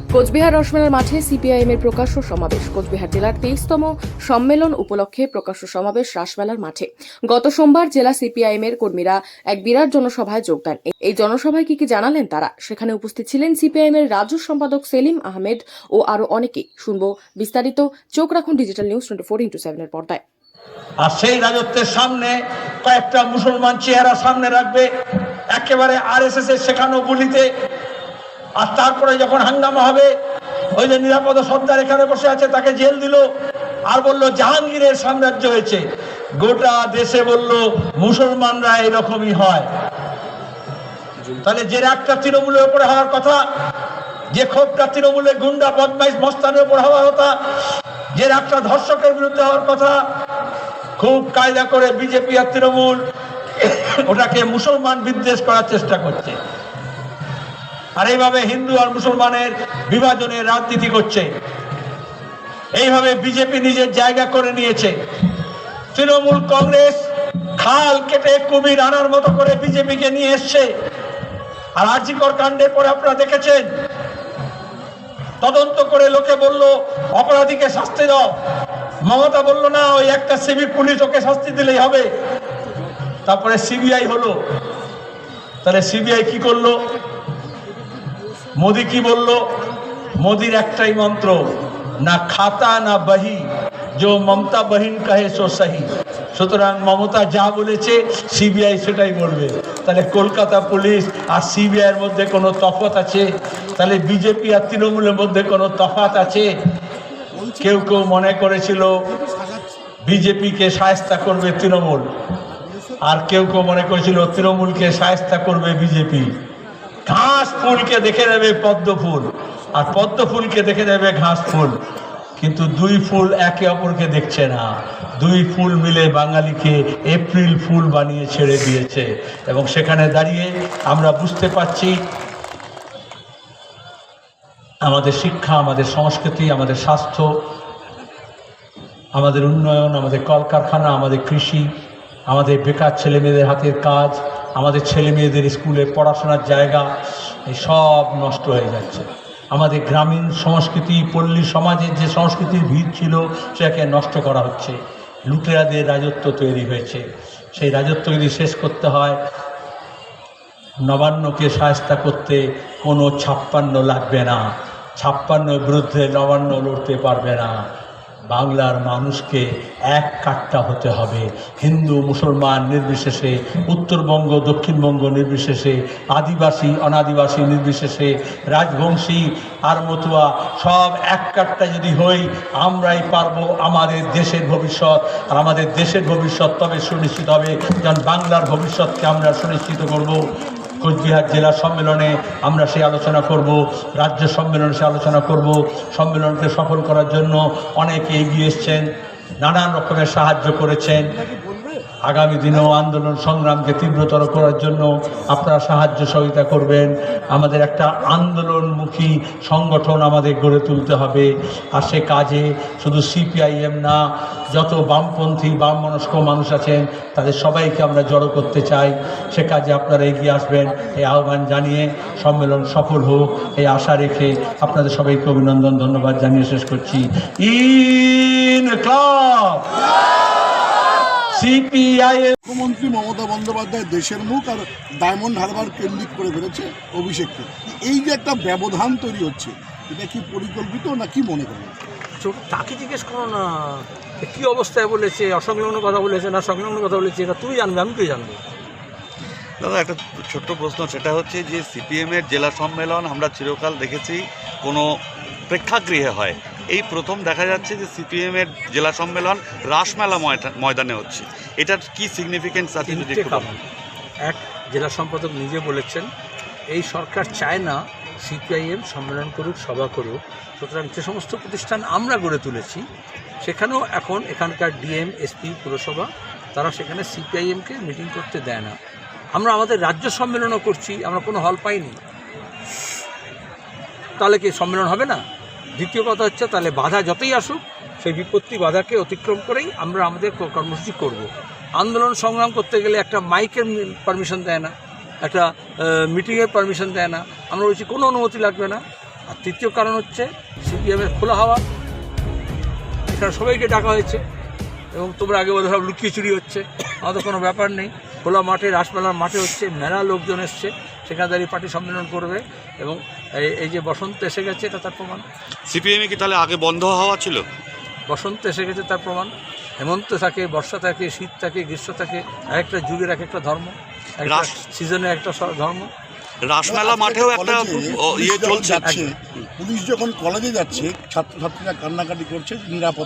কোচবিহার রসমেলার মাঠে সিপিআইএম এর প্রকাশ্য সমাবেশ। কোচবিহার জেলার তেইশতম সম্মেলন উপলক্ষে প্রকাশ্য সমাবেশ রাসমেলার মাঠে। গত সোমবার জেলা সিপিআইএম এর কর্মীরা এক বিরাট জনসভায় যোগ দেন। এই জনসভায় কি কি জানালেন তারা? সেখানে উপস্থিত ছিলেন সিপিআইএম এর রাজ্য সম্পাদক সেলিম আহমেদ ও আরও অনেকেই। শুনব বিস্তারিত। চোখ রাখুন digital news twenty four into সেভেনের পর্দায়। আর সেই রাজত্বের সামনে কয়েকটা মুসলমান চেহারা সামনে রাখবে। একেবারে আর এস এস এর শেখানো গুলিতে আর তারপরে যখন হাঙ্গামা হবে, ওই যে নিরাপদ সর্দার এখানে বসে আছে, তাকে জেল দিল। আর বলল, জাহাঙ্গীরের সাম্রাজ্য হয়েছে। গোটা দেশে বলল, মুসলমানরা এরকমই হয়। তাহলে যে রাগটা তৃণমূলের উপরে হওয়ার কথা, যে ক্ষোভটা তৃণমূলের গুন্ডা, বদমাইশ, মস্তানের উপর হওয়ার কথা, যে রাগটা ধর্ষকের বিরুদ্ধে হওয়ার কথা, খুব কায়দা করে বিজেপি আর তৃণমূল ওটাকে মুসলমান বিদ্বেষ করার চেষ্টা করছে। আর এইভাবে হিন্দু আর মুসলমানের বিভাজনের রাজনীতি করছে। এইভাবে বিজেপি নিজের জায়গা করে নিয়েছে। তৃণমূল কংগ্রেস খাল কেটে কুমির আনার মতো করে বিজেপিকে নিয়ে এসছে। আর আর্জিকর কাণ্ডের পরে আপনারা দেখেছেন, তদন্ত করে লোকে বলল, অপরাধীকে শাস্তি দাও। মমতা বলল, না, ওই একটা সিভিক পুলিশ ওকে শাস্তি দিলেই হবে। তারপরে সিবিআই হলো। তাহলে সিবিআই কি করল? মোদি কি বলল? মোদির একটাই মন্ত্র, না খাতা, না বহি। যে মমতা বহিন কাহে সো সহি। সুতরাং মমতা যা বলেছে, সিবিআই সেটাই বলবে। তাহলে কলকাতা পুলিশ আর সিবিআইয়ের মধ্যে কোনো তফাৎ আছে? তাহলে বিজেপি আর তৃণমূলের মধ্যে কোনো তফাৎ আছে? কেউ কেউ মনে করেছিল বিজেপিকে সায়স্তা করবে তৃণমূল। আর কেউ কেউ মনে করেছিল তৃণমূলকে সায়স্তা করবে বিজেপি। ঘাস ফুলকে দেখে নেবে পদ্ম ফুল, আর পদ্ম ফুলকে দেখে নেবে ঘাস ফুল। কিন্তু দুই ফুল একে অপরকে দেখছে না। দুই ফুল মিলে বাঙালিকে এপ্রিল ফুল বানিয়ে ছেড়ে দিয়েছে। এবং সেখানে দাঁড়িয়ে আমরা বুঝতে পারছি, আমাদের শিক্ষা, আমাদের সংস্কৃতি, আমাদের স্বাস্থ্য, আমাদের উন্নয়ন, আমাদের কলকারখানা, আমাদের কৃষি, আমাদের বেকার ছেলেমেয়েদের হাতের কাজ আমাদের ছেলে মেয়েদের স্কুলে পড়াশোনার জায়গা এই সব নষ্ট হয়ে যাচ্ছে। আমাদের গ্রামীণ সংস্কৃতি, পল্লী সমাজের যে সংস্কৃতির ভিড় ছিল, সেটাকে নষ্ট করা হচ্ছে। লুটেরাদের রাজত্ব তৈরি হয়েছে। সেই রাজত্ব যদি শেষ করতে হয়, নবান্নকে সায়স্তা করতে কোনো ছাপ্পান্ন লাগবে না। ছাপ্পান্নর বিরুদ্ধে নবান্ন লড়তে পারবে না। বাংলার মানুষকে এক কাট্টা হতে হবে। হিন্দু, মুসলমান নির্বিশেষে, উত্তরবঙ্গ, দক্ষিণবঙ্গ নির্বিশেষে, আদিবাসী, অনাদিবাসী নির্বিশেষে, রাজবংশী, আর মতুয়া, সব এক কাট্টা যদি হই, আমরাই পারব আমাদের দেশের ভবিষ্যৎ। আর আমাদের দেশের ভবিষ্যৎ তবে সুনিশ্চিত হবে যেমন বাংলার ভবিষ্যৎকে আমরা সুনিশ্চিত করব। কোচবিহার জেলা সম্মেলনে আমরা সেই আলোচনা করব, রাজ্য সম্মেলনে সে আলোচনা করব, সম্মেলনকে সফল করার জন্য অনেকে এগিয়ে এসছেন, নানান রকমের সাহায্য করেছেন। আগামী দিনেও আন্দোলন সংগ্রামকে তীব্রতর করার জন্য আপনারা সাহায্য সহযোগিতা করবেন। আমাদের একটা আন্দোলনমুখী সংগঠন আমাদের গড়ে তুলতে হবে। আর সে কাজে শুধু সিপিআইএম না, যত বামপন্থী বাম মনস্ক মানুষ আছেন, তাদের সবাইকে আমরা জড়ো করতে চাই। সে কাজে আপনারা এগিয়ে আসবেন। এই আহ্বান জানিয়ে সম্মেলন সফল হোক, এই আশা রেখে আপনাদের সবাইকে অভিনন্দন, ধন্যবাদ জানিয়ে শেষ করছি। ইন ক্লাব মুখ্যমন্ত্রী মমতা বন্দ্যোপাধ্যায় দেশের মুখ আর ডায়মন্ড হারবার কেন্দ্রিক করে ফেলেছে অভিষেককে। এই যে একটা ব্যবধান তৈরি হচ্ছে এটা কি পরিকল্পিত না কি মনে করেন? তাকে জিজ্ঞেস করো না। কী অবস্থায় বলেছে অসংলগ্ন কথা বলেছে না সংলগ্ন কথা বলেছে এটা তুমি জানবে আমি কি জানব? দাদা একটা ছোট্ট প্রশ্ন সেটা হচ্ছে যে সিপিএমের জেলা সম্মেলন আমরা চিরকাল দেখেছি কোনো প্রেক্ষাগৃহে হয়। এই প্রথম দেখা যাচ্ছে যে সিপিএমের জেলা সম্মেলন রাসমেলা ময়দা- ময়দানে হচ্ছে। এটার কি সিগনিফিকেন্স আছে যদি এক জেলা সম্পাদক নিজে বলেছেন এই সরকার চায় না সিপিআইএম সম্মেলন করুক সভা করুক। সুতরাং যে সমস্ত প্রতিষ্ঠান আমরা গড়ে তুলেছি সেখানেও এখন এখানকার ডিএম এসপি পুরসভা তারা সেখানে সিপিআইএমকে মিটিং করতে দেয় না। আমরা আমাদের রাজ্য সম্মেলনও করছি আমরা কোনো হল পাইনি। তাহলে কি সম্মেলন হবে না? দ্বিতীয় কথা হচ্ছে, তাহলে বাধা যতই আসুক, সেই বিপত্তি বাধাকে অতিক্রম করেই আমরা আমাদের কর্মসূচি করব। আন্দোলন সংগ্রাম করতে গেলে একটা মাইকের পারমিশন দেয় না, একটা মিটিংয়ের পারমিশন দেয় না। আমরা বলছি, কোনো অনুমতি লাগবে না। আর তৃতীয় কারণ হচ্ছে সিপিএমের খোলা হাওয়া। এখানে সবাইকে ডাকা হয়েছে, এবং তোমরা আগে বলে সব লুকিয়ে চুরি হচ্ছে। আমাদের কোনো ব্যাপার নেই। খোলা মাঠে, রাসমেলার মাঠে হচ্ছে, মেলা লোকজন এসছে। সেখানে দাঁড়িয়ে পার্টি সম্মেলন করবে এবং এই- যে বসন্ত এসে গেছে এটা তার প্রমাণ। সিপিএমে কি তাহলে আগে বন্ধ হওয়া ছিল? বসন্ত এসে গেছে তার প্রমাণ। হেমন্ত থাকে বর্ষা থাকে শীত থাকে গ্রীষ্ম থাকে এক একটা যুগের এক একটা ধর্ম একটা সিজনে একটা ধর্ম। রাসমেলা মাঠেও একটা ইয়ে চলছে। পুলিশ যখন কলেজে যাচ্ছে ছাত্রছাত্রীরা কান্নাকাটি করছে নিরাপদ